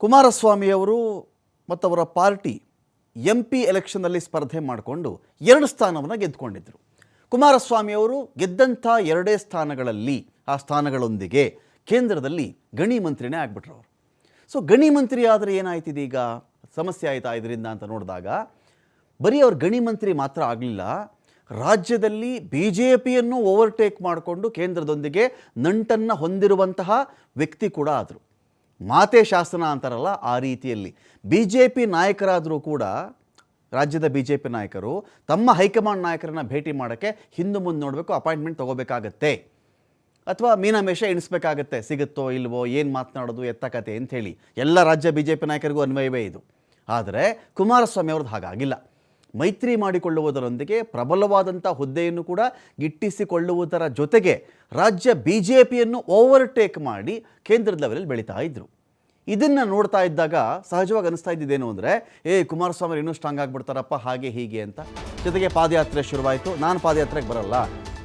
ಕುಮಾರಸ್ವಾಮಿಯವರು ಮತ್ತು ಅವರ ಪಾರ್ಟಿ ಎಂ ಪಿ ಎಲೆಕ್ಷನ್ನಲ್ಲಿ ಸ್ಪರ್ಧೆ ಮಾಡಿಕೊಂಡು ಎರಡು ಸ್ಥಾನವನ್ನು ಗೆದ್ದುಕೊಂಡಿದ್ದರು ಕುಮಾರಸ್ವಾಮಿಯವರು ಗೆದ್ದಂಥ ಎರಡೇ ಸ್ಥಾನಗಳಲ್ಲಿ ಆ ಸ್ಥಾನಗಳೊಂದಿಗೆ ಕೇಂದ್ರದಲ್ಲಿ ಗಣಿ ಮಂತ್ರಿನೇ ಆಗ್ಬಿಟ್ರು ಅವರು. ಸೊ ಗಣಿ ಮಂತ್ರಿ ಆದರೆ ಏನಾಯ್ತಿದೀಗ ಸಮಸ್ಯೆ ಆಯಿತಾ ಇದರಿಂದ ಅಂತ ನೋಡಿದಾಗ, ಬರೀ ಅವ್ರು ಗಣಿ ಮಂತ್ರಿ ಮಾತ್ರ ಆಗಲಿಲ್ಲ. ರಾಜ್ಯದಲ್ಲಿ ಬಿ ಜೆ ಪಿಯನ್ನು ಓವರ್ಟೇಕ್ ಮಾಡಿಕೊಂಡು ಕೇಂದ್ರದೊಂದಿಗೆ ನಂಟನ್ನು ಹೊಂದಿರುವಂತಹ ವ್ಯಕ್ತಿ ಕೂಡ ಆದರು. ಮಾತೆ ಶಾಸನ ಅಂತಾರಲ್ಲ ಆ ರೀತಿಯಲ್ಲಿ. ಬಿ ಜೆ ಪಿ ನಾಯಕರಾದರೂ ಕೂಡ, ರಾಜ್ಯದ ಬಿ ಜೆ ಪಿ ನಾಯಕರು ತಮ್ಮ ಹೈಕಮಾಂಡ್ ನಾಯಕರನ್ನ ಭೇಟಿ ಮಾಡೋಕ್ಕೆ ಹಿಂದೆ ಮುಂದೆ ನೋಡಬೇಕು, ಅಪಾಯಿಂಟ್ಮೆಂಟ್ ತೊಗೋಬೇಕಾಗತ್ತೆ. ಅಥವಾ ಮೀನಾಮೇಷ ಎಣಿಸ್ಬೇಕಾಗತ್ತೆ, ಸಿಗುತ್ತೋ ಇಲ್ವೋ, ಏನು ಮಾತನಾಡೋದು, ಎತ್ತ ಕತೆ ಅಂಥೇಳಿ. ಎಲ್ಲ ರಾಜ್ಯ ಬಿ ಜೆ ಪಿ ನಾಯಕರಿಗೂ ಅನ್ವಯವೇ ಇದು. ಆದರೆ ಕುಮಾರಸ್ವಾಮಿ ಅವ್ರದ್ದು ಹಾಗಾಗಿಲ್ಲ. ಮೈತ್ರಿ ಮಾಡಿಕೊಳ್ಳುವುದರೊಂದಿಗೆ ಪ್ರಬಲವಾದಂಥ ಹುದ್ದೆಯನ್ನು ಕೂಡ ಗಿಟ್ಟಿಸಿಕೊಳ್ಳುವುದರ ಜೊತೆಗೆ ರಾಜ್ಯ ಬಿ ಜೆ ಪಿಯನ್ನು ಓವರ್ಟೇಕ್ ಮಾಡಿ ಕೇಂದ್ರದ ಲೆವೆಲಲ್ಲಿ ಬೆಳೀತಾ ಇದ್ದರು ಇದನ್ನು ನೋಡ್ತಾ ಇದ್ದಾಗ ಸಹಜವಾಗಿ ಅನಿಸ್ತಾ ಇದ್ದಿದ್ದೇನು ಅಂದರೆ, ಏ, ಕುಮಾರಸ್ವಾಮಿ ಇನ್ನೂ ಸ್ಟ್ರಾಂಗ್ ಆಗಿಬಿಡ್ತಾರಪ್ಪ, ಹಾಗೆ ಹೀಗೆ ಅಂತ. ಜೊತೆಗೆ ಪಾದಯಾತ್ರೆ ಶುರುವಾಯಿತು. ನಾನು ಪಾದಯಾತ್ರೆಗೆ ಬರಲ್ಲ.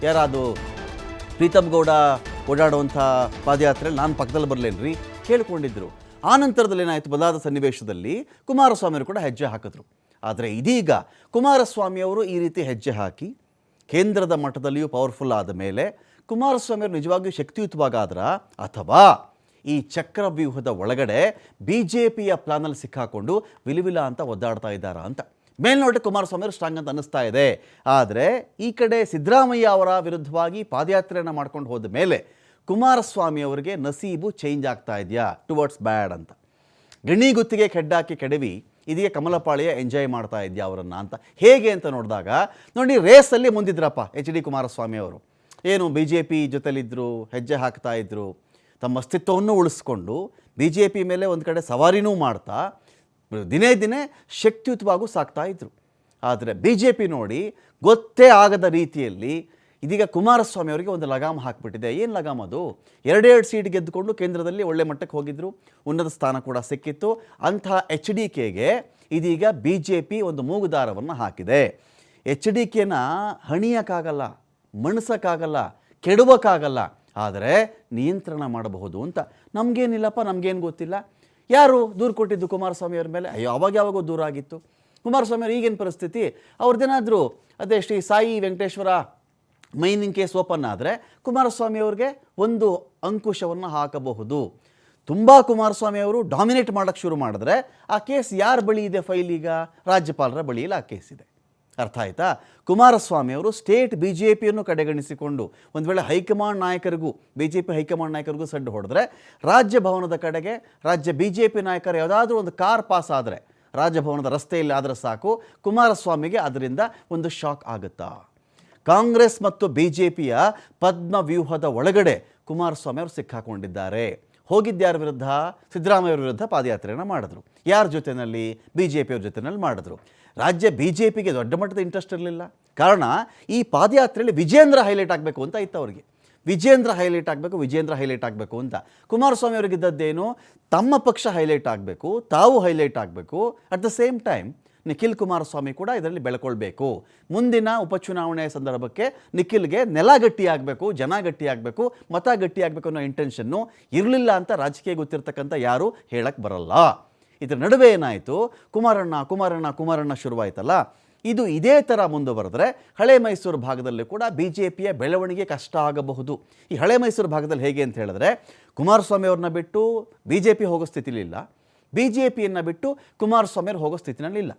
ಯಾರಾದು ಪ್ರೀತಮ್ ಗೌಡ ಓಡಾಡುವಂಥ ಪಾದಯಾತ್ರೆಯಲ್ಲಿ ನಾನು ಪಕ್ಕದಲ್ಲಿ ಬರಲೇನ್ರಿ? ಕೇಳಿಕೊಂಡಿದ್ದರು ಆ ನಂತರದಲ್ಲಿ ಏನಾಯಿತು ಬದಲಾದ ಸನ್ನಿವೇಶದಲ್ಲಿ ಕುಮಾರಸ್ವಾಮಿಯವರು ಕೂಡ ಹೆಜ್ಜೆ ಹಾಕಿದ್ರು. ಆದರೆ ಇದೀಗ ಕುಮಾರಸ್ವಾಮಿಯವರು ಈ ರೀತಿ ಹೆಜ್ಜೆ ಹಾಕಿ ಕೇಂದ್ರದ ಮಟ್ಟದಲ್ಲಿಯೂ ಪವರ್ಫುಲ್ ಆದ ಮೇಲೆ ಕುಮಾರಸ್ವಾಮಿಯವರು ನಿಜವಾಗಿಯೂ ಶಕ್ತಿಯುತವಾಗಾದ್ರ ಅಥವಾ ಈ ಚಕ್ರವ್ಯೂಹದ ಒಳಗಡೆ ಬಿ ಜೆ ಪಿಯ ಪ್ಲಾನಲ್ಲಿ ಸಿಕ್ಕಾಕೊಂಡು ವಿಲಿವಿಲ ಅಂತ ಒದ್ದಾಡ್ತಾ ಇದ್ದಾರಾ ಅಂತ. ಮೇಲ್ನೋಟ ಕುಮಾರಸ್ವಾಮಿ ಅವರು ಸ್ಟ್ರಾಂಗ್ ಅಂತ ಅನ್ನಿಸ್ತಾ ಇದೆ. ಆದರೆ ಈ ಕಡೆ ಸಿದ್ದರಾಮಯ್ಯ ಅವರ ವಿರುದ್ಧವಾಗಿ ಪಾದಯಾತ್ರೆಯನ್ನು ಮಾಡ್ಕೊಂಡು ಹೋದ ಮೇಲೆ ಕುಮಾರಸ್ವಾಮಿ ಅವರಿಗೆ ನಸೀಬು ಚೇಂಜ್ ಆಗ್ತಾ ಇದೆಯಾ? ಟುವರ್ಡ್ಸ್ ಬ್ಯಾಡ್ ಅಂತ. ಗಣಿ ಗುತ್ತಿಗೆ ಕೆಡ್ಡಾಕಿ ಕೆಡವಿ ಇದೀಗ ಕಮಲಪಾಳಿಯ ಎಂಜಾಯ್ ಮಾಡ್ತಾ ಇದೆಯಾ ಅವರನ್ನು ಅಂತ. ಹೇಗೆ ಅಂತ ನೋಡಿದಾಗ, ನೋಡಿ ರೇಸಲ್ಲಿ ಮುಂದಿದ್ರಪ್ಪ ಎಚ್ ಡಿ ಕುಮಾರಸ್ವಾಮಿ ಅವರು. ಏನು ಬಿ ಜೆ ಪಿ ಜೊತೆಲಿದ್ದರು ಹೆಜ್ಜೆ ಹಾಕ್ತಾ ಇದ್ದರು ತಮ್ಮ ಅಸ್ತಿತ್ವವನ್ನು ಉಳಿಸ್ಕೊಂಡು ಬಿ ಜೆ ಪಿ ಮೇಲೆ ಒಂದು ಕಡೆ ಸವಾರಿನೂ ಮಾಡ್ತಾ, ದಿನೇ ದಿನೇ ಶಕ್ತಿಯುತವಾಗೂ ಸಾಕ್ತಾ ಇದ್ದರು ಆದರೆ ಬಿ ಜೆ ಪಿ ನೋಡಿ ಗೊತ್ತೇ ಆಗದ ರೀತಿಯಲ್ಲಿ ಇದೀಗ ಕುಮಾರಸ್ವಾಮಿ ಅವರಿಗೆ ಒಂದು ಲಗಾಮ ಹಾಕಿಬಿಟ್ಟಿದೆ. ಏನು ಲಗಾಮ ಅದು? ಎರಡೆರಡು ಸೀಟ್ ಗೆದ್ದುಕೊಂಡು ಕೇಂದ್ರದಲ್ಲಿ ಒಳ್ಳೆ ಮಟ್ಟಕ್ಕೆ ಹೋಗಿದ್ದರು ಉನ್ನತ ಸ್ಥಾನ ಕೂಡ ಸಿಕ್ಕಿತ್ತು. ಅಂಥ ಎಚ್ ಡಿ ಕೆಗೆ ಇದೀಗ ಬಿ ಜೆ ಪಿ ಒಂದು ಮೂಗುದಾರವನ್ನು ಹಾಕಿದೆ. ಎಚ್ ಡಿ ಕೆನ ಹಣಿಯೋಕ್ಕಾಗಲ್ಲ, ಮಣಸಕ್ಕಾಗಲ್ಲ, ಕೆಡುವಕ್ಕಾಗಲ್ಲ. ಆದರೆ ನಿಯಂತ್ರಣ ಮಾಡಬಹುದು ಅಂತ. ನಮಗೇನಿಲ್ಲಪ್ಪ, ನಮಗೇನು ಗೊತ್ತಿಲ್ಲ. ಯಾರು ದೂರು ಕೊಟ್ಟಿದ್ದು ಕುಮಾರಸ್ವಾಮಿ ಅವ್ರ ಮೇಲೆ? ಅಯ್ಯೋ, ಅವಾಗ ಯಾವಾಗೋ ದೂರ ಆಗಿತ್ತು ಕುಮಾರಸ್ವಾಮಿ ಅವ್ರು ಈಗಿನ ಪರಿಸ್ಥಿತಿ ಅವ್ರದ್ದೇನಾದರೂ ಅದೇ Shri Sai Venkateshwara mining case open ಆದರೆ ಕುಮಾರಸ್ವಾಮಿ ಅವ್ರಿಗೆ ಒಂದು ಅಂಕುಶವನ್ನು ಹಾಕಬಹುದು. ತುಂಬ ಕುಮಾರಸ್ವಾಮಿ ಅವರು ಡಾಮಿನೇಟ್ ಮಾಡೋಕ್ಕೆ ಶುರು ಮಾಡಿದ್ರೆ ಆ ಕೇಸ್ ಯಾರ ಬಳಿ ಇದೆ ಫೈಲ್ ಈಗ? ರಾಜ್ಯಪಾಲರ ಬಳಿಯಲ್ಲಿ ಆ ಕೇಸ್ ಇದೆ. ಅರ್ಥ ಆಯ್ತಾ? ಕುಮಾರಸ್ವಾಮಿ ಅವರು ಸ್ಟೇಟ್ ಬಿ ಜೆ ಪಿಯನ್ನು ಕಡೆಗಣಿಸಿಕೊಂಡು ಒಂದು ವೇಳೆ high command ನಾಯಕರಿಗೂ B J P high command ನಾಯಕರಿಗೂ ಸಡ್ಡು ಹೊಡೆದ್ರೆ ರಾಜ್ಯ ಭವನದ ಕಡೆಗೆ ರಾಜ್ಯ ಬಿ ಜೆ ಪಿ ನಾಯಕರು ಯಾವುದಾದ್ರೂ ಒಂದು ಕಾರ್ ಪಾಸ್ ಆದರೆ ರಾಜಭವನದ ರಸ್ತೆಯಲ್ಲಿ ಆದರೆ ಸಾಕು, ಕುಮಾರಸ್ವಾಮಿಗೆ ಅದರಿಂದ ಒಂದು ಶಾಕ್ ಆಗುತ್ತಾ? ಕಾಂಗ್ರೆಸ್ ಮತ್ತು ಬಿ ಜೆ ಪಿಯ ಪದ್ಮ ವ್ಯೂಹದ ಒಳಗಡೆ ಕುಮಾರಸ್ವಾಮಿ ಅವರು ಸಿಕ್ಕಾಕೊಂಡಿದ್ದಾರೆ. ಹೋಗಿದ್ಯಾರ ವಿರುದ್ಧ? ಸಿದ್ದರಾಮಯ್ಯ ವಿರುದ್ಧ ಪಾದಯಾತ್ರೆಯನ್ನು ಮಾಡಿದ್ರು. ಯಾರ ಜೊತೆಯಲ್ಲಿ ಬಿ ಜೆ ಪಿಯವ್ರ ಜೊತೆಯಲ್ಲಿ ಮಾಡಿದ್ರು. ರಾಜ್ಯ ಬಿ ಜೆ ಪಿಗೆ ದೊಡ್ಡ ಮಟ್ಟದ ಇಂಟ್ರೆಸ್ಟ್ ಇರಲಿಲ್ಲ. ಕಾರಣ, ಈ ಪಾದಯಾತ್ರೆಯಲ್ಲಿ ವಿಜೇಂದ್ರ ಹೈಲೈಟ್ ಆಗಬೇಕು ಅಂತ ಇತ್ತು ಅವರಿಗೆ. ವಿಜೇಂದ್ರ ಹೈಲೈಟ್ ಆಗಬೇಕು, ವಿಜೇಂದ್ರ ಹೈಲೈಟ್ ಆಗಬೇಕು ಅಂತ. ಕುಮಾರಸ್ವಾಮಿ ಅವರಿಗಿದ್ದದ್ದೇನು ತಮ್ಮ ಪಕ್ಷ ಹೈಲೈಟ್ ಆಗಬೇಕು, ತಾವು ಹೈಲೈಟ್ ಆಗಬೇಕು. At the same time Nikhil Kumaraswamy ಕೂಡ ಇದರಲ್ಲಿ ಬೆಳ್ಕೊಳ್ಬೇಕು. ಮುಂದಿನ ಉಪಚುನಾವಣೆ ಸಂದರ್ಭಕ್ಕೆ ನಿಖಿಲ್ಗೆ ನೆಲ ಗಟ್ಟಿಯಾಗಬೇಕು ಜನ ಗಟ್ಟಿಯಾಗಬೇಕು ಮತ ಗಟ್ಟಿಯಾಗಬೇಕು ಅನ್ನೋ ಇಂಟೆನ್ಷನ್ನು ಇರಲಿಲ್ಲ ಅಂತ ರಾಜಕೀಯ ಗೊತ್ತಿರ್ತಕ್ಕಂಥ ಯಾರೂ ಹೇಳಕ್ಕೆ ಬರಲ್ಲ. ಇದರ ನಡುವೆ ಏನಾಯಿತು? ಕುಮಾರಣ್ಣ ಕುಮಾರಣ್ಣ ಕುಮಾರಣ್ಣ ಶುರುವಾಯ್ತಲ್ಲ? ಇದು ಇದೇ ಥರ ಮುಂದುವರೆದ್ರೆ ಹಳೆ ಮೈಸೂರು ಭಾಗದಲ್ಲಿ ಕೂಡ ಬಿ ಜೆ ಪಿಯ ಬೆಳವಣಿಗೆ ಕಷ್ಟ ಆಗಬಹುದು. ಈ ಹಳೆ ಮೈಸೂರು ಭಾಗದಲ್ಲಿ ಹೇಗೆ ಅಂತ ಹೇಳಿದ್ರೆ, ಕುಮಾರಸ್ವಾಮಿ ಅವ್ರನ್ನ ಬಿಟ್ಟು ಬಿ ಜೆ ಪಿ ಹೋಗೋ ಸ್ಥಿತಿಲಿಲ್ಲ. ಬಿ ಜೆ ಪಿಯನ್ನು ಬಿಟ್ಟು ಕುಮಾರಸ್ವಾಮಿ ಅವ್ರು ಹೋಗೋ ಸ್ಥಿತಿನಲ್ಲಿಲ್ಲ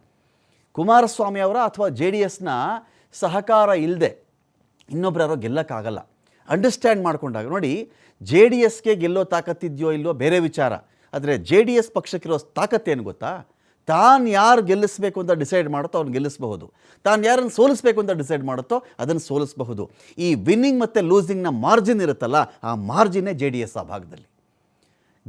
ಕುಮಾರಸ್ವಾಮಿ ಅವರ ಅಥವಾ ಜೆ ಡಿ ಎಸ್ನ ಸಹಕಾರ ಇಲ್ಲದೆ ಇನ್ನೊಬ್ರು ಯಾರೋ ಗೆಲ್ಲಕ್ಕಾಗಲ್ಲ. ಅಂಡರ್ಸ್ಟ್ಯಾಂಡ್ ಮಾಡ್ಕೊಂಡಾಗ, ನೋಡಿ, ಜೆ ಡಿ ಎಸ್ಗೆ ಗೆಲ್ಲೋ ತಾಕತ್ತಿದೆಯೋ ಇಲ್ಲವೋ ಬೇರೆ ವಿಚಾರ. ಆದರೆ ಜೆ ಡಿ ಎಸ್ ಪಕ್ಷಕ್ಕಿರೋ ತಾಕತ್ತೇನು ಗೊತ್ತಾ? ತಾನು ಯಾರು ಗೆಲ್ಲಿಸಬೇಕು ಅಂತ ಡಿಸೈಡ್ ಮಾಡುತ್ತೋ ಅವ್ನು ಗೆಲ್ಲಿಸಬಹುದು. ತಾನು ಯಾರನ್ನು ಸೋಲಿಸಬೇಕು ಅಂತ ಡಿಸೈಡ್ ಮಾಡುತ್ತೋ ಅದನ್ನು ಸೋಲಿಸಬಹುದು. ಈ ವಿನ್ನಿಂಗ್ ಮತ್ತು ಲೂಸಿಂಗ್ನ ಮಾರ್ಜಿನ್ ಇರುತ್ತಲ್ಲ, ಆ ಮಾರ್ಜಿನ್ನೇ ಜೆ ಡಿ ಎಸ್ ಆ ಭಾಗದಲ್ಲಿ.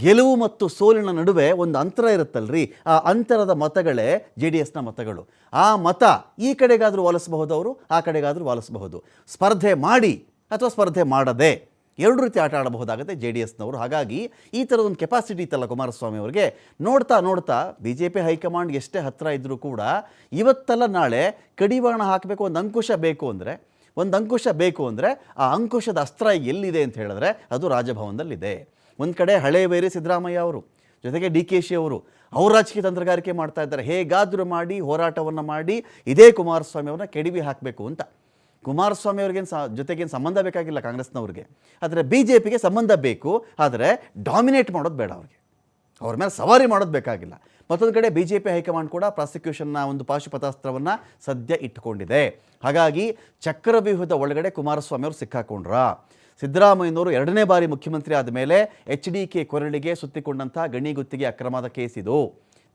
ಗೆಲುವು ಮತ್ತು ಸೋಲಿನ ನಡುವೆ ಒಂದು ಅಂತರ ಇರುತ್ತಲ್ರಿ? ಆ ಅಂತರದ ಮತಗಳೇ ಜೆ ಡಿ ಎಸ್ನ ಮತಗಳು. ಆ ಮತ ಈ ಕಡೆಗಾದರೂ ವಾಲಿಸಬಹುದು ಅವರು, ಆ ಕಡೆಗಾದರೂ ವಾಲಿಸಬಹುದು. ಸ್ಪರ್ಧೆ ಮಾಡಿ ಅಥವಾ ಸ್ಪರ್ಧೆ ಮಾಡದೆ ಎರಡು ರೀತಿ ಆಟ ಆಡಬಹುದಾಗುತ್ತೆ ಜೆ ಡಿ ಎಸ್ನವರು. ಹಾಗಾಗಿ ಈ ಥರದ ಒಂದು ಕೆಪಾಸಿಟಿ ಇತ್ತಲ್ಲ ಕುಮಾರಸ್ವಾಮಿ ಅವರಿಗೆ. ನೋಡ್ತಾ ನೋಡ್ತಾ ಬಿ ಜೆ ಪಿ ಹೈಕಮಾಂಡ್ ಎಷ್ಟೇ ಹತ್ತಿರ ಇದ್ದರೂ ಕೂಡ ಇವತ್ತಲ್ಲ ನಾಳೆ ಕಡಿವಾಣ ಹಾಕಬೇಕು, ಒಂದು ಅಂಕುಶ ಬೇಕು ಅಂದರೆ, ಒಂದು ಅಂಕುಶ ಬೇಕು ಅಂದರೆ ಆ ಅಂಕುಶದ ಅಸ್ತ್ರ ಎಲ್ಲಿದೆ ಅಂತ ಹೇಳಿದ್ರೆ ಅದು ರಾಜಭವನದಲ್ಲಿದೆ. ಒಂದು ಕಡೆ ಹಳೆ ಬೇರೆ ಸಿದ್ದರಾಮಯ್ಯ ಅವರು, ಜೊತೆಗೆ ಡಿ ಕೆ ಶಿ ಅವರು, ಅವ್ರ ರಾಜಕೀಯ ತಂತ್ರಗಾರಿಕೆ ಮಾಡ್ತಾ ಇದ್ದಾರೆ. ಹೇಗಾದರೂ ಮಾಡಿ, ಹೋರಾಟವನ್ನು ಮಾಡಿ, ಇದೇ ಕುಮಾರಸ್ವಾಮಿ ಅವ್ರನ್ನ ಕೆಡವಿ ಹಾಕಬೇಕು ಅಂತ. ಕುಮಾರಸ್ವಾಮಿ ಅವ್ರಿಗೇನು ಸ, ಜೊತೆಗೇನು ಸಂಬಂಧ ಬೇಕಾಗಿಲ್ಲ ಕಾಂಗ್ರೆಸ್ನವ್ರಿಗೆ. ಆದರೆ ಬಿ ಜೆ ಪಿಗೆ ಸಂಬಂಧ ಬೇಕು, ಆದರೆ ಡಾಮಿನೇಟ್ ಮಾಡೋದು ಬೇಡ ಅವ್ರಿಗೆ. ಅವ್ರ ಮೇಲೆ ಸವಾರಿ ಮಾಡೋದು ಬೇಕಾಗಿಲ್ಲ. ಮತ್ತೊಂದು ಕಡೆ ಬಿ ಜೆ ಪಿ ಹೈಕಮಾಂಡ್ ಕೂಡ ಪ್ರಾಸಿಕ್ಯೂಷನ್ನ ಒಂದು ಪಾಶುಪತಾಸ್ತ್ರವನ್ನು ಸದ್ಯ ಇಟ್ಟುಕೊಂಡಿದೆ ಹಾಗಾಗಿ ಚಕ್ರವ್ಯೂಹದ ಒಳಗಡೆ ಕುಮಾರಸ್ವಾಮಿ ಅವರು ಸಿಕ್ಕಾಕೊಂಡ್ರ. ಸಿದ್ದರಾಮಯ್ಯನವರು ಎರಡನೇ ಬಾರಿ ಮುಖ್ಯಮಂತ್ರಿ ಆದ ಮೇಲೆ ಎಚ್ ಡಿ ಕೆ ಕೊರಳಿಗೆ ಸುತ್ತಿಕೊಂಡಂಥ ಗಣಿ ಗುತ್ತಿಗೆ ಅಕ್ರಮದ ಕೇಸ್ ಇದು.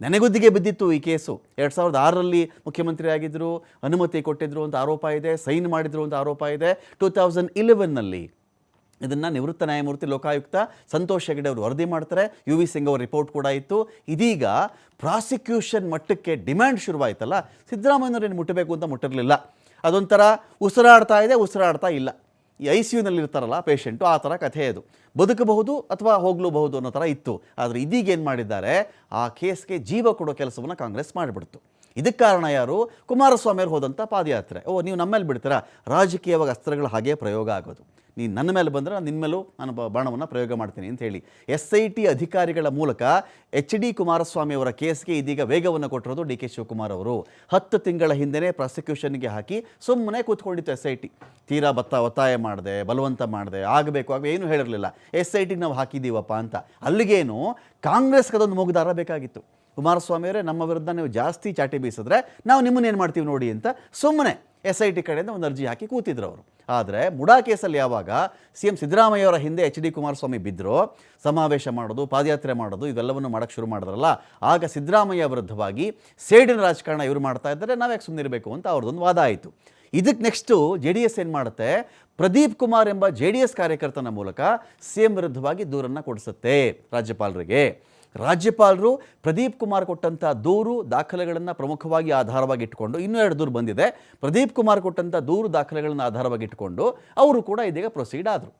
ನೆನೆಗುದ್ದಿಗೆ ಬಿದ್ದಿತ್ತು ಈ ಕೇಸು. ಎರಡು ಸಾವಿರದ ಆರರಲ್ಲಿ ಮುಖ್ಯಮಂತ್ರಿ ಆಗಿದ್ದರು ಅನುಮತಿ ಕೊಟ್ಟಿದ್ರು ಅಂತ ಆರೋಪ ಇದೆ, ಸೈನ್ ಮಾಡಿದ್ರು ಅಂತ ಆರೋಪ ಇದೆ. ಟೂ ತೌಸಂಡ್ ಇಲೆವೆನ್ನಲ್ಲಿ ಇದನ್ನು ನಿವೃತ್ತ ನ್ಯಾಯಮೂರ್ತಿ, ಲೋಕಾಯುಕ್ತ ಸಂತೋಷ್ ಹೆಗಡೆ ಅವರು ವರದಿ ಮಾಡ್ತಾರೆ. ಯು ವಿ ಸಿಂಗ್ ಅವರ ರಿಪೋರ್ಟ್ ಕೂಡ ಇತ್ತು. ಇದೀಗ ಪ್ರಾಸಿಕ್ಯೂಷನ್ ಮಟ್ಟಕ್ಕೆ ಡಿಮ್ಯಾಂಡ್ ಶುರುವಾಯ್ತಲ್ಲ ಸಿದ್ದರಾಮಯ್ಯನವ್ರೇನು ಮುಟ್ಟಬೇಕು ಅಂತ ಮುಟ್ಟಿರಲಿಲ್ಲ. ಅದೊಂಥರ ಉಸಿರಾಡ್ತಾ ಇದೆ, ಉಸಿರಾಡ್ತಾ ಇಲ್ಲ. ಈ ಐ ಸಿ ಯುನಲ್ಲಿ ಇರ್ತಾರಲ್ಲ ಪೇಷಂಟು, ಆ ಥರ ಕಥೆ ಅದು. ಬದುಕಬಹುದು ಅಥವಾ ಹೋಗಲೂಬಹುದು ಅನ್ನೋ ಥರ ಇತ್ತು. ಆದರೆ ಇದೀಗ ಏನು ಮಾಡಿದ್ದಾರೆ? ಆ ಕೇಸ್ಗೆ ಜೀವ ಕೊಡೋ ಕೆಲಸವನ್ನು ಕಾಂಗ್ರೆಸ್ ಮಾಡಿಬಿಡ್ತು. ಇದಕ್ಕೆ ಕಾರಣ ಯಾರು? ಕುಮಾರಸ್ವಾಮಿ ಅವರು ಹೋದಂಥ ಪಾದಯಾತ್ರೆ. ಓ, ನೀವು ನಮ್ಮಲ್ಲಿ ಬಿಡ್ತೀರಾ? ರಾಜಕೀಯವಾಗಿ ಅಸ್ತ್ರಗಳು ಹಾಗೆ ಪ್ರಯೋಗ ಆಗೋದು. ನೀನು ನನ್ನ ಮೇಲೆ ಬಂದರೆ ನಾನು ನಿನ್ನ ಮೇಲೂ ನಾನು ಬಾಣವನ್ನು ಪ್ರಯೋಗ ಮಾಡ್ತೀನಿ ಅಂತ ಹೇಳಿ. ಎಸ್ ಐ ಟಿ ಅಧಿಕಾರಿಗಳ ಮೂಲಕ ಎಚ್ ಡಿ ಕುಮಾರಸ್ವಾಮಿ ಅವರ ಕೇಸ್ಗೆ ಇದೀಗ ವೇಗವನ್ನು ಕೊಟ್ಟಿರೋದು ಡಿ ಕೆ ಶಿವಕುಮಾರ್ ಅವರು. ಹತ್ತು ತಿಂಗಳ ಹಿಂದೆನೇ ಪ್ರಾಸಿಕ್ಯೂಷನ್ಗೆ ಹಾಕಿ ಸುಮ್ಮನೆ ಕೂತ್ಕೊಂಡಿತ್ತು ಎಸ್ ಐ ಟಿ. ತೀರಾ ಬತ್ತ ಒತ್ತಾಯ ಮಾಡಿದೆ, ಬಲವಂತ ಮಾಡಿದೆ, ಆಗಬೇಕು ಆಗ ಏನೂ ಹೇಳಿರಲಿಲ್ಲ. ಎಸ್ ಐ ಟಿಗೆ ನಾವು ಹಾಕಿದ್ದೀವಪ್ಪ ಅಂತ. ಅಲ್ಲಿಗೇನು ಕಾಂಗ್ರೆಸ್ಗೆ ಅದೊಂದು ಮೂಗುದಾರ ಬೇಕಾಗಿತ್ತು. ಕುಮಾರಸ್ವಾಮಿ ಅವರೇ, ನಮ್ಮ ವಿರುದ್ಧ ನೀವು ಜಾಸ್ತಿ ಚಾಟಿ ಬೀಸಿದ್ರೆ ನಾವು ನಿಮ್ಮನ್ನೇನು ಮಾಡ್ತೀವಿ ನೋಡಿ ಅಂತ ಸುಮ್ಮನೆ ಎಸ್ ಐ ಟಿ ಕಡೆಯಿಂದ ಒಂದು ಅರ್ಜಿ ಹಾಕಿ ಕೂತಿದ್ರು ಅವರು. ಆದರೆ ಮುಡಾ ಕೇಸಲ್ಲಿ ಯಾವಾಗ ಸಿ ಎಂ ಸಿದ್ದರಾಮಯ್ಯ ಅವರ ಹಿಂದೆ ಎಚ್ ಡಿ ಕುಮಾರಸ್ವಾಮಿ ಬಿದ್ದರು ಸಮಾವೇಶ ಮಾಡೋದು, ಪಾದಯಾತ್ರೆ ಮಾಡೋದು, ಇವೆಲ್ಲವನ್ನು ಮಾಡೋಕ್ಕೆ ಶುರು ಮಾಡಿದ್ರಲ್ಲ, ಆಗ ಸಿದ್ದರಾಮಯ್ಯ ವಿರುದ್ಧವಾಗಿ ಸೇಡಿನ ರಾಜಕಾರಣ ಇವರು ಮಾಡ್ತಾ ಇದ್ದಾರೆ ನಾವ್ಯಾಕೆ ಸುಮ್ಮನಿರಬೇಕು ಅಂತ ಅವ್ರದ್ದೊಂದು ವಾದ ಆಯಿತು. ಇದಕ್ಕೆ ನೆಕ್ಸ್ಟು ಜೆ ಡಿ ಎಸ್ ಏನು ಮಾಡುತ್ತೆ? ಪ್ರದೀಪ್ ಕುಮಾರ್ ಎಂಬ ಜೆ ಡಿ ಎಸ್ ಕಾರ್ಯಕರ್ತನ ಮೂಲಕ ಸಿ ಎಂ ವಿರುದ್ಧವಾಗಿ ದೂರನ್ನು ಕೊಡಿಸುತ್ತೆ ರಾಜ್ಯಪಾಲರಿಗೆ. ರಾಜ್ಯಪಾಲರು ಪ್ರದೀಪ್ ಕುಮಾರ್ ಕೊಟ್ಟಂಥ ದೂರು ದಾಖಲೆಗಳನ್ನು ಪ್ರಮುಖವಾಗಿ ಆಧಾರವಾಗಿ ಇಟ್ಟುಕೊಂಡು ಇನ್ನೂ ಎರಡು ದೂರು ಬಂದಿದೆ. ಪ್ರದೀಪ್ ಕುಮಾರ್ ಕೊಟ್ಟಂಥ ದೂರು ದಾಖಲೆಗಳನ್ನು ಆಧಾರವಾಗಿ ಇಟ್ಟುಕೊಂಡು ಅವರು ಕೂಡ ಇದೀಗ ಪ್ರೊಸೀಡ್ ಆದರು.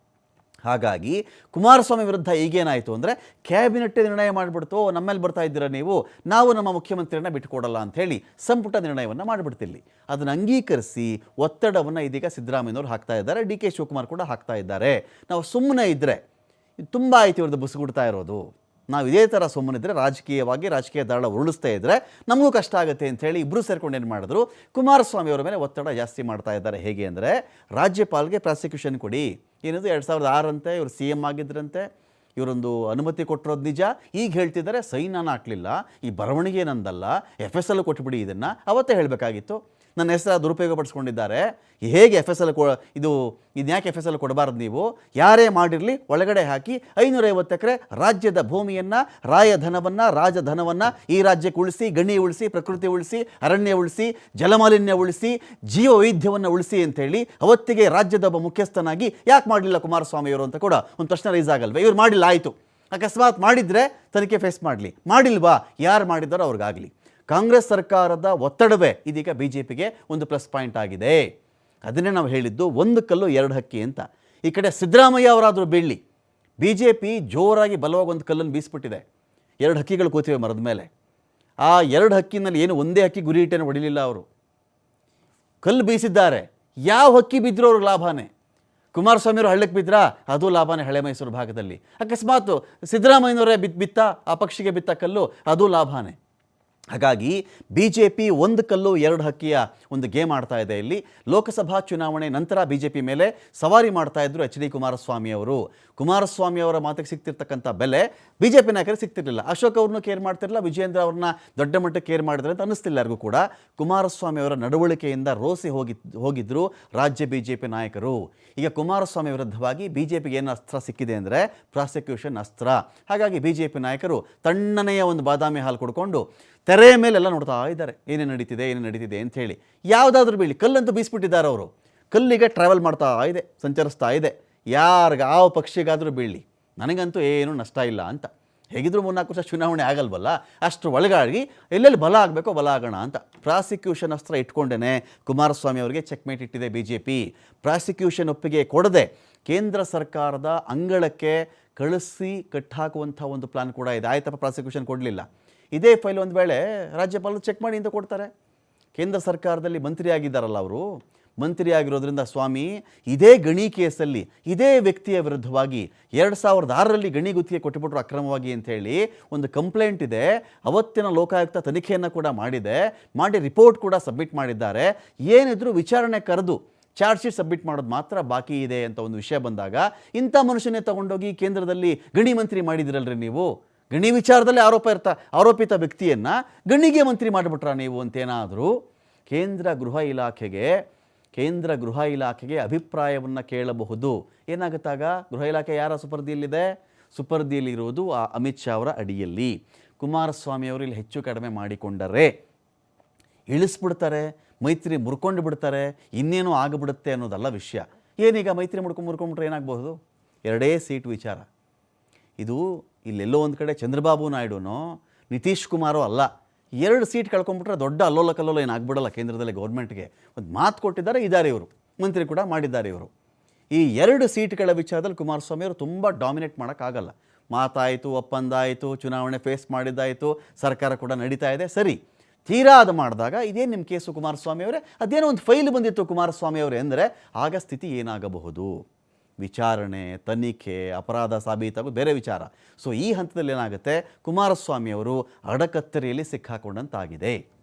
ಹಾಗಾಗಿ ಕುಮಾರಸ್ವಾಮಿ ವಿರುದ್ಧ ಈಗೇನಾಯಿತು ಅಂದರೆ ಕ್ಯಾಬಿನೆಟ್ ನಿರ್ಣಯ ಮಾಡಿಬಿಡ್ತು. ನಮ್ಮಲ್ಲಿ ಬರ್ತಾ ಇದ್ದೀರಾ ನೀವು? ನಾವು ನಮ್ಮ ಮುಖ್ಯಮಂತ್ರಿಯನ್ನ ಬಿಟ್ಟುಕೊಡಲ್ಲ ಅಂಥೇಳಿ ಸಂಪುಟ ನಿರ್ಣಯವನ್ನು ಮಾಡಿಬಿಡ್ತಿಲ್ಲಿ. ಅದನ್ನು ಅಂಗೀಕರಿಸಿ ಒತ್ತಡವನ್ನು ಇದೀಗ ಸಿದ್ದರಾಮಯ್ಯನವರು ಹಾಕ್ತಾ ಇದ್ದಾರೆ. ಡಿ ಕೆ ಶಿವಕುಮಾರ್ ಕೂಡ ಹಾಕ್ತಾ ಇದ್ದಾರೆ. ನಾವು ಸುಮ್ಮನೆ ಇದ್ದರೆ ತುಂಬ ಆಯ್ತು ಇವ್ರದ್ದು ಬುಸುಗುಡ್ತಾ ಇರೋದು. ನಾವು ಇದೇ ಥರ ಸುಮ್ಮನಿದ್ರೆ ರಾಜಕೀಯವಾಗಿ ರಾಜಕೀಯ ದಾಳ ಉರುಳಿಸ್ತಾ ಇದ್ದರೆ ನಮಗೂ ಕಷ್ಟ ಆಗುತ್ತೆ ಅಂತ ಹೇಳಿ ಇಬ್ಬರು ಸೇರ್ಕೊಂಡು ಏನು ಮಾಡಿದ್ರು? ಕುಮಾರಸ್ವಾಮಿ ಅವರ ಮೇಲೆ ಒತ್ತಡ ಜಾಸ್ತಿ ಮಾಡ್ತಾ ಇದ್ದಾರೆ. ಹೇಗೆ ಅಂದರೆ ರಾಜ್ಯಪಾಲ್ಗೆ ಪ್ರಾಸಿಕ್ಯೂಷನ್ ಕೊಡಿ. ಏನದು ಎರಡು ಸಾವಿರದ ಆರಂತೆ ಇವರು ಸಿ ಎಂ ಆಗಿದ್ದರಂತೆ ಇವರೊಂದು ಅನುಮತಿ ಕೊಟ್ಟಿರೋದು ನಿಜ. ಈಗ ಹೇಳ್ತಿದ್ದಾರೆ, ಸೈನ್ ನಾನು ಹಾಕಲಿಲ್ಲ, ಈ ಬರವಣಿಗೆ ನಂದಲ್ಲ ಎಫ್ ಎಸ್ ಎಲ್ ಕೊಟ್ಬಿಡಿ ಇದನ್ನು. ಅವತ್ತೇ ಹೇಳಬೇಕಾಗಿತ್ತು. ನನ್ನ ಹೆಸರು ದುರುಪಯೋಗ ಪಡಿಸ್ಕೊಂಡಿದ್ದಾರೆ ಹೇಗೆ ಎಫ್ ಎಸ್ ಎಲ್ ಕೊ ಇದು ಇದ್ಯಾಕೆ ಎಫ್ ಎಸ್ ಎಲ್ ಕೊಡಬಾರ್ದು ನೀವು? ಯಾರೇ ಮಾಡಿರಲಿ ಒಳಗಡೆ ಹಾಕಿ ಐನೂರೈವತ್ತು ಎಕರೆ ರಾಜ್ಯದ ಭೂಮಿಯನ್ನು, ರಾಯಧನವನ್ನು, ರಾಜಧನವನ್ನು ಈ ರಾಜ್ಯಕ್ಕೆ ಉಳಿಸಿ, ಗಣಿ ಉಳಿಸಿ, ಪ್ರಕೃತಿ ಉಳಿಸಿ, ಅರಣ್ಯ ಉಳಿಸಿ, ಜಲಮಾಲಿನ್ಯ ಉಳಿಸಿ ಜೀವ ವೈದ್ಯವನ್ನು ಉಳಿಸಿ ಅಂತೇಳಿ ಅವತ್ತಿಗೆ ರಾಜ್ಯದ ಒಬ್ಬ ಮುಖ್ಯಸ್ಥನಾಗಿ ಯಾಕೆ ಮಾಡಲಿಲ್ಲ ಕುಮಾರಸ್ವಾಮಿಯವರು ಅಂತ ಕೂಡ ಒಂದು ಪ್ರಶ್ನೆ ರೈಸ್ ಆಗಲ್ವೇ? ಇವ್ರು ಮಾಡಿಲ್ಲ, ಆಯಿತು. ಅಕಸ್ಮಾತ್ ಮಾಡಿದರೆ ತನಿಖೆ ಫೇಸ್ ಮಾಡಲಿ. ಮಾಡಿಲ್ವಾ? ಯಾರು ಮಾಡಿದ್ದಾರೋ ಅವ್ರಿಗಾಗಲಿ. ಕಾಂಗ್ರೆಸ್ ಸರ್ಕಾರದ ಒತ್ತಡವೇ ಇದೀಗ ಬಿ ಜೆ ಪಿಗೆ ಒಂದು ಪ್ಲಸ್ ಪಾಯಿಂಟ್ ಆಗಿದೆ. ಅದನ್ನೇ ನಾವು ಹೇಳಿದ್ದು ಒಂದು ಕಲ್ಲು ಎರಡು ಹಕ್ಕಿ ಅಂತ. ಈ ಕಡೆ ಸಿದ್ದರಾಮಯ್ಯ ಅವರಾದರೂ ಬೀಳಲಿ. ಬಿ ಜೆ ಪಿ ಜೋರಾಗಿ ಬಲವಾಗಿ ಒಂದು ಕಲ್ಲನ್ನು ಬೀಸ್ಬಿಟ್ಟಿದೆ. ಎರಡು ಹಕ್ಕಿಗಳು ಕೂತಿವೆ ಮರದ ಮೇಲೆ. ಆ ಎರಡು ಹಕ್ಕಿನಲ್ಲಿ ಏನು ಒಂದೇ ಹಕ್ಕಿ ಗುರಿ ಇಟ್ಟೇನು ಹೊಡಿಲಿಲ್ಲ ಅವರು. ಕಲ್ಲು ಬೀಸಿದ್ದಾರೆ. ಯಾವ ಹಕ್ಕಿ ಬಿದ್ದರೂ ಅವ್ರಿಗೆ ಲಾಭನೇ. ಕುಮಾರಸ್ವಾಮಿ ಅವರು ಹಳ್ಳಕ್ಕೆ ಬಿದ್ರಾ, ಅದು ಲಾಭನೇ ಹಳೆ ಮೈಸೂರು ಭಾಗದಲ್ಲಿ. ಅಕಸ್ಮಾತ್ ಸಿದ್ದರಾಮಯ್ಯನವರೇ ಬಿತ್ ಬಿತ್ತ, ಆ ಪಕ್ಷಿಗೆ ಬಿತ್ತ ಕಲ್ಲು, ಅದು ಲಾಭನೇ. ಹಾಗಾಗಿ ಬಿ ಜೆ ಪಿ ಒಂದು ಕಲ್ಲು ಎರಡು ಹಕ್ಕಿಯ ಒಂದು ಗೇಮ್ ಆಡ್ತಾ ಇದೆ ಇಲ್ಲಿ. ಲೋಕಸಭಾ ಚುನಾವಣೆ ನಂತರ ಬಿ ಜೆ ಪಿ ಮೇಲೆ ಸವಾರಿ ಮಾಡ್ತಾ ಇದ್ರು ಎಚ್ ಡಿ ಕುಮಾರಸ್ವಾಮಿ ಅವರು. ಕುಮಾರಸ್ವಾಮಿ ಅವರ ಮಾತಿಗೆ ಸಿಗ್ತಿರ್ತಕ್ಕಂಥ ಬೆಲೆ ಬಿ ಜೆ ಪಿ ನಾಯಕರಿಗೆ ಅಶೋಕ್ ಅವ್ರನ್ನೂ ಕೇರ್ ಮಾಡ್ತಿರಲಿಲ್ಲ ವಿಜೇಂದ್ರ ಅವ್ರನ್ನ ದೊಡ್ಡ ಮಟ್ಟಕ್ಕೆ ಕೇರ್ ಮಾಡಿದ್ರೆ ಅಂತ ಅನ್ನಿಸ್ತಿಲ್ಲ ಯಾರಿಗೂ ಕೂಡ. ಕುಮಾರಸ್ವಾಮಿ ಅವರ ನಡವಳಿಕೆಯಿಂದ ರೋಸಿ ಹೋಗಿ, ಹೋಗಿದ್ರು ರಾಜ್ಯ ಬಿ ಜೆ ಪಿ ನಾಯಕರು. ಈಗ ಕುಮಾರಸ್ವಾಮಿ ವಿರುದ್ಧವಾಗಿ ಬಿ ಜೆ ಪಿಗೆ ಏನು ಅಸ್ತ್ರ ಸಿಕ್ಕಿದೆ ಅಂದರೆ ಪ್ರಾಸಿಕ್ಯೂಷನ್ ಅಸ್ತ್ರ. ಹಾಗಾಗಿ ಬಿ ಜೆ ಪಿ ನಾಯಕರು ತಣ್ಣನೆಯ ಒಂದು ಬಾದಾಮಿ ಹಾಲು ಕುಡ್ಕೊಂಡು ತೆರೆ ಮೇಲೆಲ್ಲ ನೋಡ್ತಾ ಇದ್ದಾರೆ, ಏನೇನು ನಡೀತಿದೆ ಏನೇನು ನಡೀತಿದೆ ಅಂತ ಹೇಳಿ. ಯಾವುದಾದ್ರೂ ಬೀಳಿ ಕಲ್ಲಂತೂ ಬೀಸ್ಬಿಟ್ಟಿದ್ದಾರೆ ಅವರು. ಕಲ್ಲಿಗೆ ಟ್ರಾವೆಲ್ ಮಾಡ್ತಾ ಇದೆ, ಸಂಚರಿಸ್ತಾ ಇದೆ. ಯಾರಿಗೆ, ಯಾವ ಪಕ್ಷಿಗಾದರೂ ಬೀಳಲಿ, ನನಗಂತೂ ಏನೂ ನಷ್ಟ ಇಲ್ಲ ಅಂತ. ಹೇಗಿದ್ರು ಮೂರ್ನಾಲ್ಕು ವರ್ಷ ಚುನಾವಣೆ ಆಗಲ್ವಲ್ಲ ಅಷ್ಟು ಒಳಗಾಗಿ ಎಲ್ಲೆಲ್ಲಿ ಬಲ ಆಗಬೇಕೋ ಬಲ ಆಗೋಣ ಅಂತ ಪ್ರಾಸಿಕ್ಯೂಷನ್ ಅಸ್ತ್ರ ಇಟ್ಕೊಂಡೇ ಕುಮಾರಸ್ವಾಮಿ ಅವರಿಗೆ ಚೆಕ್ಮೇಟ್ ಇಟ್ಟಿದೆ ಬಿ ಜೆ ಪಿ ಪ್ರಾಸಿಕ್ಯೂಷನ್ ಒಪ್ಪಿಗೆ ಕೊಡದೆ ಕೇಂದ್ರ ಸರ್ಕಾರದ ಅಂಗಳಕ್ಕೆ ಕಳಿಸಿ ಕಟ್ಟಾಕುವಂಥ ಒಂದು ಪ್ಲಾನ್ ಕೂಡ ಇದೆ. ಆಯ್ತಪ್ಪ ಪ್ರಾಸಿಕ್ಯೂಷನ್ ಕೊಡಲಿಲ್ಲ. ಇದೇ ಫೈಲ್ ಒಂದು ವೇಳೆ ರಾಜ್ಯಪಾಲರು ಚೆಕ್ ಮಾಡಿ ಅಂತ ಕೊಡ್ತಾರೆ. ಕೇಂದ್ರ ಸರ್ಕಾರದಲ್ಲಿ ಮಂತ್ರಿಯಾಗಿದ್ದಾರಲ್ಲ ಅವರು. ಮಂತ್ರಿ ಆಗಿರೋದ್ರಿಂದ ಸ್ವಾಮಿ, ಇದೇ ಗಣಿ ಕೇಸಲ್ಲಿ, ಇದೇ ವ್ಯಕ್ತಿಯ ವಿರುದ್ಧವಾಗಿ ಎರಡು ಸಾವಿರದ ಆರರಲ್ಲಿ ಗಣಿ ಗುತ್ತಿಗೆ ಕೊಟ್ಟುಬಿಟ್ರು ಅಕ್ರಮವಾಗಿ ಅಂಥೇಳಿ ಒಂದು ಕಂಪ್ಲೇಂಟ್ ಇದೆ. ಅವತ್ತಿನ ಲೋಕಾಯುಕ್ತ ತನಿಖೆಯನ್ನು ಕೂಡ ಮಾಡಿದೆ. ಮಾಡಿ ರಿಪೋರ್ಟ್ ಕೂಡ ಸಬ್ಮಿಟ್ ಮಾಡಿದ್ದಾರೆ. ಏನಿದ್ರು ವಿಚಾರಣೆ ಕರೆದು ಚಾರ್ಜ್ ಶೀಟ್ ಸಬ್ಮಿಟ್ ಮಾಡೋದು ಮಾತ್ರ ಬಾಕಿ ಇದೆ ಅಂತ ಒಂದು ವಿಷಯ ಬಂದಾಗ ಇಂಥ ಮನುಷ್ಯನೇ ತಗೊಂಡೋಗಿ ಕೇಂದ್ರದಲ್ಲಿ ಗಣಿ ಮಂತ್ರಿ ಮಾಡಿದಿರಲ್ರಿ ನೀವು? ಗಣಿ ವಿಚಾರದಲ್ಲಿ ಆರೋಪ ಇರ್ತಾ, ಆರೋಪಿತ ವ್ಯಕ್ತಿಯನ್ನು ಗಣಿಗೆ ಮಂತ್ರಿ ಮಾಡಿಬಿಟ್ರಾ ನೀವು ಅಂತೇನಾದರೂ ಕೇಂದ್ರ ಗೃಹ ಇಲಾಖೆಗೆ, ಕೇಂದ್ರ ಗೃಹ ಇಲಾಖೆಗೆ ಅಭಿಪ್ರಾಯವನ್ನು ಕೇಳಬಹುದು. ಏನಾಗುತ್ತಾಗ ಗೃಹ ಇಲಾಖೆ ಯಾರ ಸುಪರ್ದಿಯಲ್ಲಿದೆ? ಸುಪರ್ದಿಯಲ್ಲಿರುವುದು ಆ ಅಮಿತ್ ಶಾ ಅವರ ಅಡಿಯಲ್ಲಿ. ಕುಮಾರಸ್ವಾಮಿ ಅವರು ಇಲ್ಲಿ ಹೆಚ್ಚು ಕಡಿಮೆ ಮಾಡಿಕೊಂಡರೆ. ಇಳಿಸ್ಬಿಡ್ತಾರೆ, ಮೈತ್ರಿ ಮುರ್ಕೊಂಡು ಬಿಡ್ತಾರೆ, ಇನ್ನೇನೋ ಆಗಿಬಿಡುತ್ತೆ ಅನ್ನೋದಲ್ಲ ವಿಷಯ. ಏನೀಗ ಮೈತ್ರಿ ಮುಡ್ಕೊಂಡು ಮುರ್ಕೊಂಡ್ಬಿಟ್ರೆ ಏನಾಗಬಹುದು? ಎರಡೇ ಸೀಟ್ ವಿಚಾರ. ಇದು ಇಲ್ಲೆಲ್ಲೋ ಒಂದು ಕಡೆ ಚಂದ್ರಬಾಬು ನಾಯ್ಡುನೋ, ನಿತೀಶ್ ಕುಮಾರೋ ಅಲ್ಲ. ಎರಡು ಸೀಟ್ ಕಳ್ಕೊಂಡ್ಬಿಟ್ರೆ ದೊಡ್ಡ ಅಲ್ಲೋಲ ಕಲ್ಲೋಲ ಏನು ಆಗ್ಬಿಡಲ್ಲ ಕೇಂದ್ರದಲ್ಲಿ ಗೌರ್ಮೆಂಟ್ಗೆ. ಒಂದು ಮಾತು ಕೊಟ್ಟಿದ್ದಾರೆ ಇದ್ದಾರೆ ಇವರು. ಮಂತ್ರಿ ಕೂಡ ಮಾಡಿದ್ದಾರೆ ಇವರು. ಈ ಎರಡು ಸೀಟ್ಗಳ ವಿಚಾರದಲ್ಲಿ ಕುಮಾರಸ್ವಾಮಿ ಅವರು ತುಂಬ ಡಾಮಿನೇಟ್ ಮಾಡೋಕ್ಕಾಗಲ್ಲ. ಮಾತಾಯಿತು ಒಪ್ಪಂದ ಆಯಿತು ಚುನಾವಣೆ ಫೇಸ್ ಮಾಡಿದ್ದಾಯಿತು, ಸರ್ಕಾರ ಕೂಡ ನಡೀತಾ ಇದೆ. ಸರಿ ತೀರಾ ಅದು ಮಾಡಿದಾಗ ಇದೇನು ನಿಮ್ಮ ಕೇಸು ಕುಮಾರಸ್ವಾಮಿ ಅವರೇ, ಅದೇನೋ ಒಂದು ಫೈಲ್ ಬಂದಿತ್ತು ಕುಮಾರಸ್ವಾಮಿ ಅವರೇ ಅಂದರೆ ಆಗ ಸ್ಥಿತಿ ಏನಾಗಬಹುದು? ವಿಚಾರಣೆ, ತನಿಖೆ, ಅಪರಾಧ ಸಾಬೀತಾಗೋ ಬೇರೆ ವಿಚಾರ. ಸೊ ಈ ಹಂತದಲ್ಲಿ ಏನಾಗುತ್ತೆ? ಕುಮಾರಸ್ವಾಮಿ ಅವರು ಅಡಕತ್ತರಿಯಲ್ಲಿ ಸಿಕ್ಕಾಕೊಂಡಂತಾಗಿದೆ.